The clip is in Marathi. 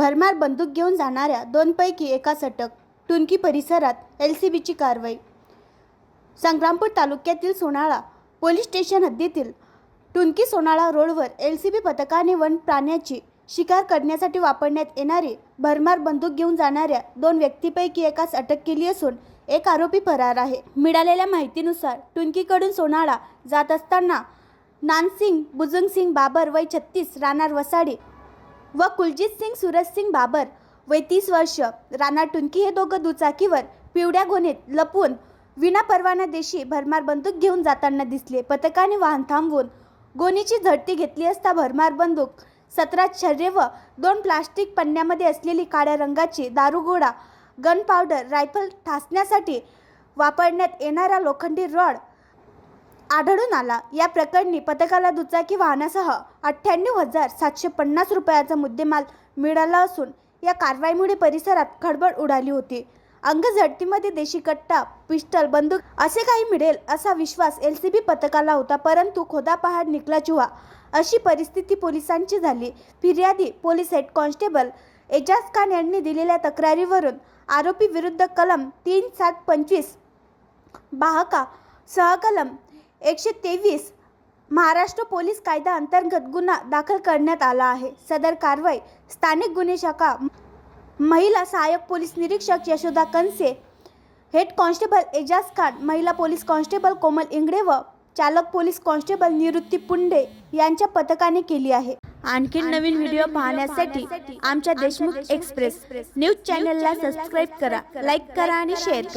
भरमार बंदूक घेऊन जाणाऱ्या दोनपैकी एकास अटक टुनकी परिसरात एल सी बीची कारवाई. संग्रामपूर तालुक्यातील सोनाळा पोलीस स्टेशन हद्दीतील टुनकी सोनाळा रोडवर एल सी बी पथकाने वन प्राण्याची शिकार करण्यासाठी वापरण्यात येणारी भरमार बंदूक घेऊन जाणाऱ्या दोन व्यक्तीपैकी एकास अटक केली असून एक आरोपी फरार आहे. मिळालेल्या माहितीनुसार टुनकीकडून सोनाळा जात असताना नानसिंग बुजुंगसिंग बाबर वय छत्तीस राणार वसाडी व कुलजीत सिंग सूरज सिंग बाबर वय तीस वर्ष राणा टुनकी हे दोघं दुचाकीवर पिवड्या गोणीत लपून विना परवाना देशी भरमार बंदूक घेऊन जाताना दिसले. पथकाने वाहन थांबवून गोणीची झडती घेतली असता भरमार बंदूक सतरा छर्रे व दोन प्लास्टिक पन्न्यामध्ये असलेली काळ्या रंगाची दारुगोळा गन पावडर रायफल ठासण्यासाठी वापरण्यात येणारा लोखंडी रॉड आढळून आला. या प्रकरणी पथकाला दुचाकी वाहनासह अठ्ठ्याण्णव हजार सातशे पन्नास रुपयाचा मुद्देमाल मिळाला असून या कारवाईमुळे परिसरात खळबळ उडाली होती. अंग झडतीमध्ये देशी कट्टा पिस्टल बंदूक असे काही मिळेल असा विश्वास एल सी बी पथकाला होता परंतु खोदा पहाड निकला चुहा अशी परिस्थिती पोलिसांची झाली. फिर्यादी police head constable Ejaz Khan यांनी दिलेल्या तक्रारीवरून आरोपी विरुद्ध कलम तीन सात पंचवीस बाहका सहकलम एकशे तेवीस महाराष्ट्र पोलीस कायदा अंतर्गत गुन्हा दाखल करण्यात आला आहे. सदर कारवाई स्थानिक गुन्हे शाखा महिला सहाय्यक पोलीस निरीक्षक यशोदा कनसे हेड कॉन्स्टेबल एजाज खान महिला पोलीस कॉन्स्टेबल कोमल इंगडे व चालक पोलीस कॉन्स्टेबल निवृत्ती पुंडे यांच्या पथकाने केली आहे. आणखी नवीन व्हिडिओ पाहण्यासाठी आमच्या देशमुख एक्सप्रेस न्यूज चॅनलला सबस्क्राईब करा लाईक करा आणि शेअर करा.